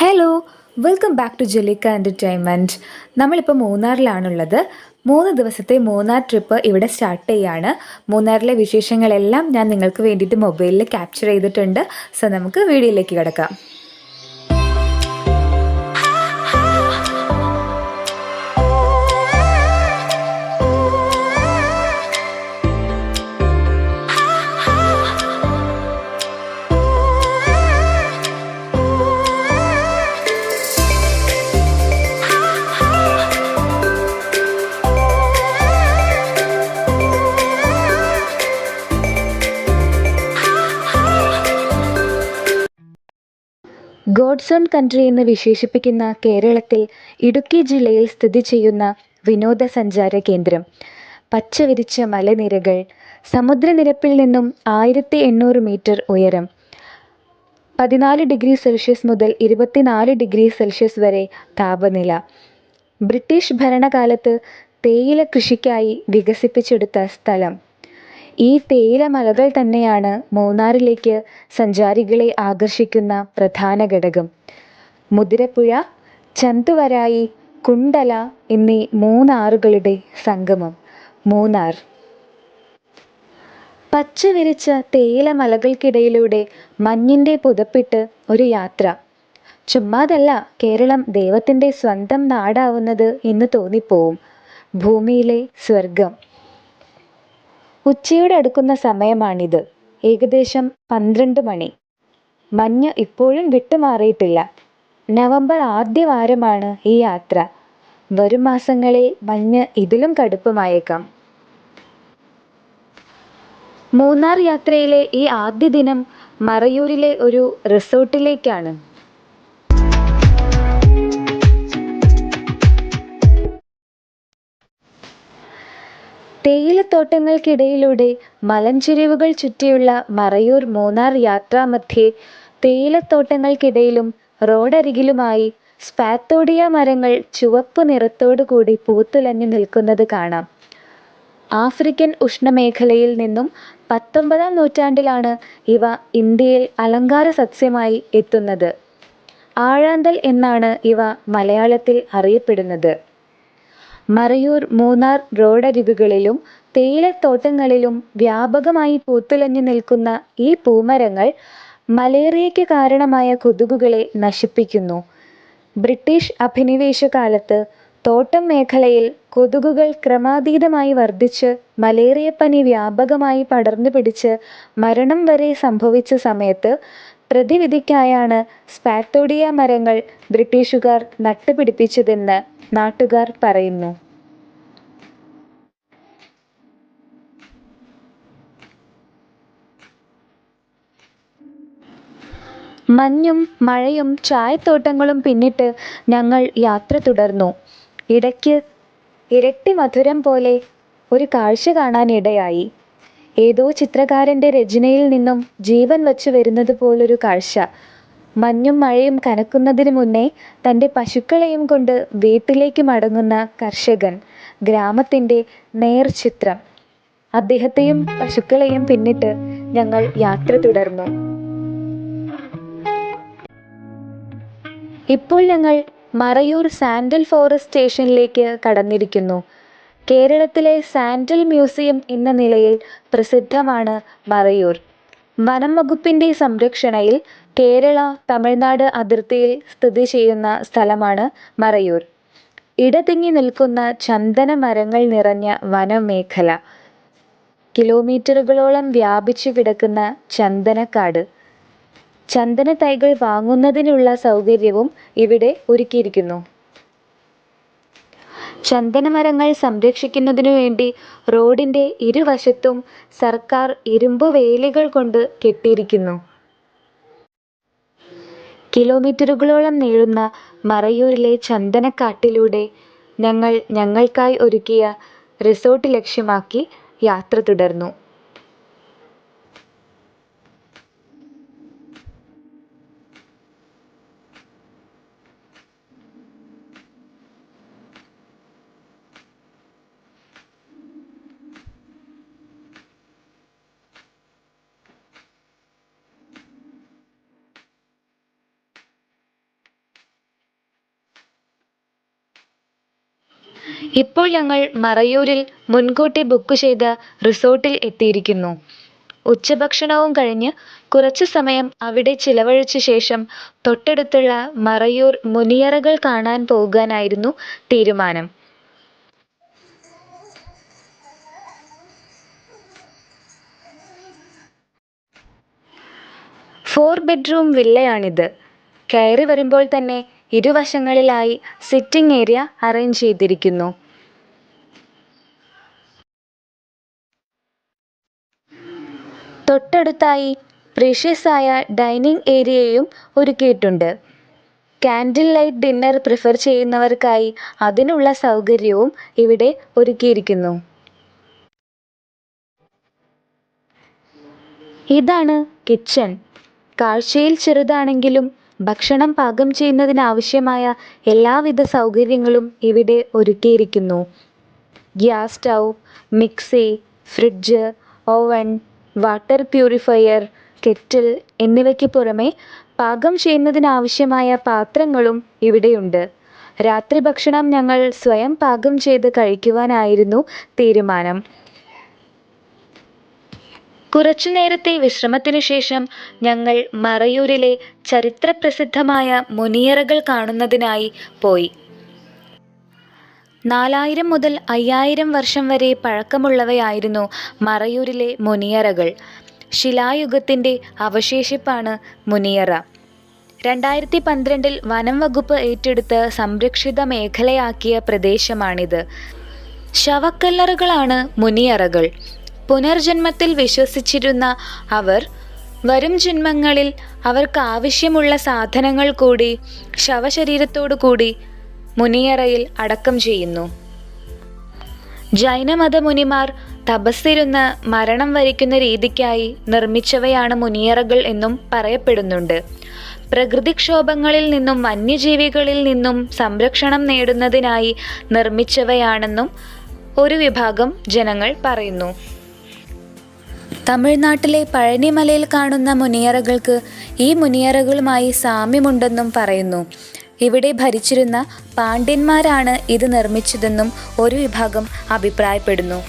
Hello welcome back to Jelika entertainment നമ്മളിപ്പോൾ മൂന്നാറിലാണുള്ളത്. മൂന്ന് ദിവസത്തെ മൂന്നാർ ട്രിപ്പ് ഇവിടെ സ്റ്റാർട്ട് ചെയ്യാണ്. മൂന്നാറിലെ വിശേഷങ്ങളെല്ലാം ഞാൻ നിങ്ങൾക്ക് വേണ്ടിയിട്ട് മൊബൈലിൽ ക്യാപ്ചർ ചെയ്തിട്ടുണ്ട്. സോ നമുക്ക് വീഡിയോയിലേക്ക് കിടക്കാം. ഗോഡ്സ് സോൺ കൺട്രി എന്ന് വിശേഷിപ്പിക്കുന്ന കേരളത്തിൽ ഇടുക്കി ജില്ലയിൽ സ്ഥിതി ചെയ്യുന്ന വിനോദസഞ്ചാര കേന്ദ്രം. പച്ച വിരിച്ച മലനിരകൾ സമുദ്രനിരപ്പിൽ നിന്നും ആയിരത്തി എണ്ണൂറ് മീറ്റർ ഉയരം പതിനാല് ഡിഗ്രി സെൽഷ്യസ് മുതൽ ഇരുപത്തിനാല് ഡിഗ്രി സെൽഷ്യസ് വരെ താപനില. ബ്രിട്ടീഷ് ഭരണകാലത്ത് തേയില കൃഷിക്കായി വികസിപ്പിച്ചെടുത്ത സ്ഥലം. ഈ തേയില മലകൾ തന്നെയാണ് മൂന്നാറിലേക്ക് സഞ്ചാരികളെ ആകർഷിക്കുന്ന പ്രധാന ഘടകം. മുതിരപ്പുഴ ചന്തുവരായി കുണ്ടല എന്നീ മൂന്നാറുകളുടെ സംഗമം. മൂന്നാർ. പച്ചവിരിച്ച തേയില മലകൾക്കിടയിലൂടെ മഞ്ഞിന്റെ പുതപ്പിട്ട് ഒരു യാത്ര. ചുമ്മാതല്ല കേരളം ദൈവത്തിന്റെ സ്വന്തം നാടാവുന്നത് എന്ന് തോന്നിപ്പോവും. ഭൂമിയിലെ സ്വർഗം. ഉച്ചയോട് അടുക്കുന്ന സമയമാണിത്. ഏകദേശം പന്ത്രണ്ട് മണി. മഞ്ഞ് ഇപ്പോഴും വിട്ടുമാറിയിട്ടില്ല. നവംബർ ആദ്യ വാരമാണ് ഈ യാത്ര. വരും മാസങ്ങളിൽ മഞ്ഞ് ഇതിലും കടുപ്പമായേക്കാം. മൂന്നാർ യാത്രയിലെ ഈ ആദ്യ ദിനം മറയൂരിലെ ഒരു റിസോർട്ടിലേക്കാണ്. തേയിലത്തോട്ടങ്ങൾക്കിടയിലൂടെ മലഞ്ചെരിവുകൾ ചുറ്റിയുള്ള മറയൂർ മൂന്നാർ യാത്രാമധ്യേ തേയിലത്തോട്ടങ്ങൾക്കിടയിലും റോഡരികിലുമായി സ്പാത്തോഡിയ മരങ്ങൾ ചുവപ്പ് നിറത്തോടുകൂടി പൂത്തുലഞ്ഞു നിൽക്കുന്നത് കാണാം. ആഫ്രിക്കൻ ഉഷ്ണമേഖലയിൽ നിന്നും പത്തൊമ്പതാം നൂറ്റാണ്ടിലാണ് ഇവ ഇന്ത്യയിൽ അലങ്കാര സസ്യമായി എത്തുന്നത്. ആഴാന്തൽ എന്നാണ് ഇവ മലയാളത്തിൽ അറിയപ്പെടുന്നത്. മറയൂർ മൂന്നാർ റോഡരികുകളിലും തേയിലത്തോട്ടങ്ങളിലും വ്യാപകമായി പൂത്തുലഞ്ഞു നിൽക്കുന്ന ഈ പൂമരങ്ങൾ മലേറിയയ്ക്ക് കാരണമായ കൊതുകുകളെ നശിപ്പിക്കുന്നു. ബ്രിട്ടീഷ് അധിനിവേശ കാലത്ത് തോട്ടം മേഖലയിൽ കൊതുകുകൾ ക്രമാതീതമായി വർദ്ധിച്ച് മലേറിയപ്പനി വ്യാപകമായി പടർന്നു പിടിച്ച് മരണം വരെ സംഭവിച്ച സമയത്ത് പ്രതിവിധിക്കായാണ് സ്പാത്തോഡിയ മരങ്ങൾ ബ്രിട്ടീഷുകാർ നട്ടുപിടിപ്പിച്ചതെന്ന് നാട്ടുകാർ പറയുന്നു. മഞ്ഞും മഴയും ചായത്തോട്ടങ്ങളും പിന്നിട്ട് ഞങ്ങൾ യാത്ര തുടർന്നു. ഇടയ്ക്ക് ഇരട്ടി മധുരം പോലെ ഒരു കാഴ്ച കാണാനിടയായി. ഏതോ ചിത്രകാരന്റെ രചനയിൽ നിന്നും ജീവൻ വച്ചു വരുന്നത് പോലൊരു കാഴ്ച. മഞ്ഞും മഴയും കനക്കുന്നതിന് മുന്നേ തന്റെ പശുക്കളെയും കൊണ്ട് വീട്ടിലേക്ക് മടങ്ങുന്ന കർഷകൻ ഗ്രാമത്തിന്റെ നേർചിത്രം അദ്ദേഹത്തെയും പശുക്കളെയും പിന്നിട്ട് ഞങ്ങൾ യാത്ര തുടർന്നു. ഇപ്പോൾ ഞങ്ങൾ മറയൂർ സാൻഡൽ ഫോറസ്റ്റ് സ്റ്റേഷനിലേക്ക് കടന്നിരിക്കുന്നു. കേരളത്തിലെ സാൻഡൽ മ്യൂസിയം എന്ന നിലയിൽ പ്രസിദ്ധമാണ് മറയൂർ. വനം വകുപ്പിന്റെ സംരക്ഷണയിൽ കേരള തമിഴ്നാട് അതിർത്തിയിൽ സ്ഥിതി ചെയ്യുന്ന സ്ഥലമാണ് മറയൂർ. ഇടതിങ്ങി നിൽക്കുന്ന ചന്ദന മരങ്ങൾ നിറഞ്ഞ വനമേഖല. കിലോമീറ്ററുകളോളം വ്യാപിച്ചു കിടക്കുന്ന ചന്ദനക്കാട്. ചന്ദന തൈകൾ വാങ്ങുന്നതിനുള്ള സൗകര്യവും ഇവിടെ ഒരുക്കിയിരിക്കുന്നു. ചന്ദനമരങ്ങൾ സംരക്ഷിക്കുന്നതിനു വേണ്ടി റോഡിന്റെ ഇരുവശത്തും സർക്കാർ ഇരുമ്പ് വേലികൾ കൊണ്ട് കെട്ടിയിരിക്കുന്നു. കിലോമീറ്ററുകളോളം നീളുന്ന മറയൂരിലെ ചന്ദനക്കാട്ടിലൂടെ ഞങ്ങൾ ഞങ്ങൾക്കായി ഒരുക്കിയ റിസോർട്ട് ലക്ഷ്യമാക്കി യാത്ര തുടർന്നു. ഇപ്പോൾ ഞങ്ങൾ മറയൂരിൽ മുൻകൂട്ടി ബുക്ക് ചെയ്ത റിസോർട്ടിൽ എത്തിയിരിക്കുന്നു. ഉച്ചഭക്ഷണവും കഴിഞ്ഞ് കുറച്ച് സമയം അവിടെ ചിലവഴിച്ച ശേഷം തൊട്ടടുത്തുള്ള മറയൂർ മുനിയറകൾ കാണാൻ പോകാനായിരുന്നു തീരുമാനം. ഫോർ ബെഡ്റൂം വില്ലയാണിത്. കയറി വരുമ്പോൾ തന്നെ ഇരുവശങ്ങളിലായി സിറ്റിംഗ് ഏരിയ അറേഞ്ച് ചെയ്തിരിക്കുന്നു. തൊട്ടടുത്തായി പ്രീഷ്യസ് ആയ ഡൈനിങ് ഏരിയയും ഒരുക്കിയിട്ടുണ്ട്. കാൻഡിൽ ലൈറ്റ് ഡിന്നർ പ്രിഫർ ചെയ്യുന്നവർക്കായി അതിനുള്ള സൗകര്യവും ഇവിടെ ഒരുക്കിയിരിക്കുന്നു. ഇതാണ് കിച്ചൺ. കാഴ്ചയിൽ ചെറുതാണെങ്കിലും ഭക്ഷണം പാകം ചെയ്യുന്നതിനാവശ്യമായ എല്ലാവിധ സൗകര്യങ്ങളും ഇവിടെ ഒരുക്കിയിരിക്കുന്നു. Gas stove mixie fridge oven water purifier kettle എന്നിവയ്ക്ക് പുറമെ പാകം ചെയ്യുന്നതിനാവശ്യമായ പാത്രങ്ങളും ഇവിടെയുണ്ട്. രാത്രി ഭക്ഷണം ഞങ്ങൾ സ്വയം പാകം ചെയ്ത് കഴിക്കുവാനായിരുന്നു തീരുമാനം. കുറച്ചു നേരത്തെ വിശ്രമത്തിനു ശേഷം ഞങ്ങൾ മറയൂരിലെ ചരിത്രപ്രസിദ്ധമായ മുനിയറകൾ കാണുന്നതിനായി പോയി. നാലായിരം മുതൽ അയ്യായിരം വർഷം വരെ പഴക്കമുള്ളവയായിരുന്നു മറയൂരിലെ മുനിയറകൾ. ശിലായുഗത്തിന്റെ അവശേഷിപ്പാണ് മുനിയറ. രണ്ടായിരത്തി പന്ത്രണ്ടിൽ വനം വകുപ്പ് ഏറ്റെടുത്ത് സംരക്ഷിത മേഖലയാക്കിയ പ്രദേശമാണിത്. ശവക്കല്ലറുകളാണ് മുനിയറകൾ. പുനർജന്മത്തിൽ വിശ്വസിച്ചിരുന്ന അവർ വരും ജന്മങ്ങളിൽ അവർക്ക് ആവശ്യമുള്ള സാധനങ്ങൾ കൂടി ശവശരീരത്തോടു കൂടി മുനിയറയിൽ അടക്കം ചെയ്യുന്നു. ജൈനമത മുനിമാർ തപസ്സിരുന്ന് മരണം വരിക്കുന്ന രീതിക്കായി നിർമ്മിച്ചവയാണ് മുനിയറകൾ എന്നും പറയപ്പെടുന്നുണ്ട്. പ്രകൃതിക്ഷോഭങ്ങളിൽ നിന്നും വന്യജീവികളിൽ നിന്നും സംരക്ഷണം നേടുന്നതിനായി നിർമ്മിച്ചവയാണെന്നും ഒരു വിഭാഗം ജനങ്ങൾ പറയുന്നു. തമിഴ്നാട്ടിലെ പഴനിമലയിൽ കാണുന്ന മുനിയറകൾക്ക് ഈ മുനിയറകളുമായി സാമ്യമുണ്ടെന്നും പറയുന്നു. ഇവിടെ ഭരിച്ചിരുന്ന പാണ്ഡ്യന്മാരാണ് ഇത് നിർമ്മിച്ചതെന്നും ഒരു വിഭാഗം അഭിപ്രായപ്പെടുന്നു.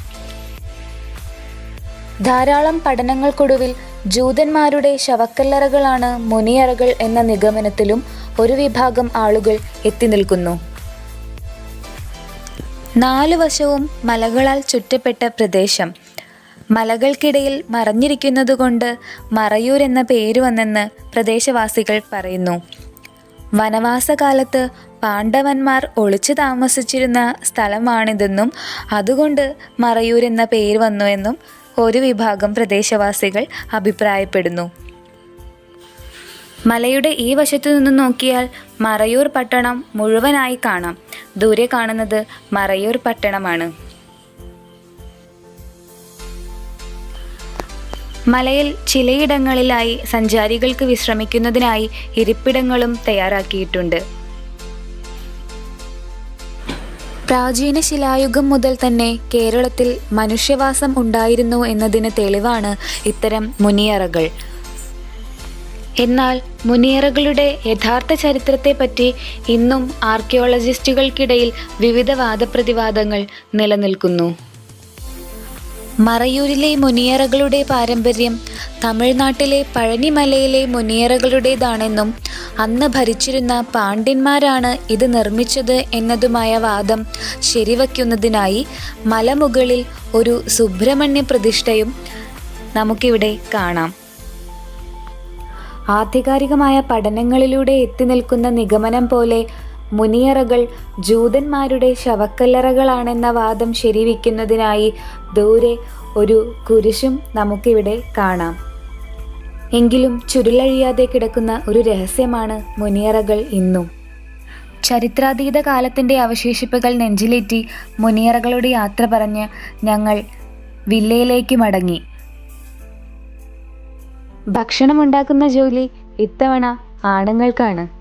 ധാരാളം പഠനങ്ങൾക്കൊടുവിൽ ജൂതന്മാരുടെ ശവക്കല്ലറകളാണ് മുനിയറകൾ എന്ന നിഗമനത്തിലും ഒരു വിഭാഗം ആളുകൾ എത്തി നിൽക്കുന്നു. നാലു വശവും മലകളാൽ ചുറ്റപ്പെട്ട പ്രദേശം. മലകൾക്കിടയിൽ മറഞ്ഞിരിക്കുന്നതുകൊണ്ട് മറയൂർ എന്ന പേര് വന്നെന്ന് പ്രദേശവാസികൾ പറയുന്നു. വനവാസകാലത്ത് പാണ്ഡവന്മാർ ഒളിച്ചു താമസിച്ചിരുന്ന സ്ഥലമാണിതെന്നും അതുകൊണ്ട് മറയൂർ എന്ന പേര് വന്നു എന്നും ഒരു വിഭാഗം പ്രദേശവാസികൾ അഭിപ്രായപ്പെടുന്നു. മലയുടെ ഈ വശത്തു നിന്ന് നോക്കിയാൽ മറയൂർ പട്ടണം മുഴുവനായി കാണാം. ദൂരെ കാണുന്നത് മറയൂർ പട്ടണമാണ്. മലയിൽ ചിലയിടങ്ങളിലായി സഞ്ചാരികൾക്ക് വിശ്രമിക്കുന്നതിനായി ഇരിപ്പിടങ്ങളും തയ്യാറാക്കിയിട്ടുണ്ട്. പ്രാചീന ശിലായുഗം മുതൽ തന്നെ കേരളത്തിൽ മനുഷ്യവാസം ഉണ്ടായിരുന്നു എന്നതിന് തെളിവാണ് ഇത്തരം മുനിയറകൾ. എന്നാൽ മുനിയറകളുടെ യഥാർത്ഥ ചരിത്രത്തെപ്പറ്റി ഇന്നും ആർക്കിയോളജിസ്റ്റുകൾക്കിടയിൽ വിവിധ വാദപ്രതിവാദങ്ങൾ നിലനിൽക്കുന്നു. മറയൂരിലെ മുനിയറകളുടെ പാരമ്പര്യം തമിഴ്നാട്ടിലെ പഴനിമലയിലെ മുനിയറകളുടേതാണെന്നും അന്ന് ഭരിച്ചിരുന്ന പാണ്ഡ്യന്മാരാണ് ഇത് നിർമ്മിച്ചത് എന്നതുമായ വാദം ശരിവയ്ക്കുന്നതിനായി മലമുകളിൽ ഒരു സുബ്രഹ്മണ്യ പ്രതിഷ്ഠയും നമുക്കിവിടെ കാണാം. ആധികാരികമായ പഠനങ്ങളിലൂടെ എത്തി നിൽക്കുന്ന നിഗമനം പോലെ മുനിയറകൾ ജൂതന്മാരുടെ ശവക്കല്ലറകളാണെന്ന വാദം ശരിവയ്ക്കുന്നതിനായി ദൂരെ ഒരു കുരിശും നമുക്കിവിടെ കാണാം. എങ്കിലും ചുരുളഴിയാതെ കിടക്കുന്ന ഒരു രഹസ്യമാണ് മുനിയറകൾ ഇന്നും. ചരിത്രാതീത കാലത്തിന്റെ അവശേഷിപ്പുകൾ നെഞ്ചിലേറ്റി മുനിയറകളുടെ യാത്ര പറഞ്ഞ് ഞങ്ങൾ വില്ലയിലേക്ക് മടങ്ങി. ഭക്ഷണമുണ്ടാക്കുന്ന ജോലി ഇത്തവണ ആണുങ്ങൾക്കാണ്.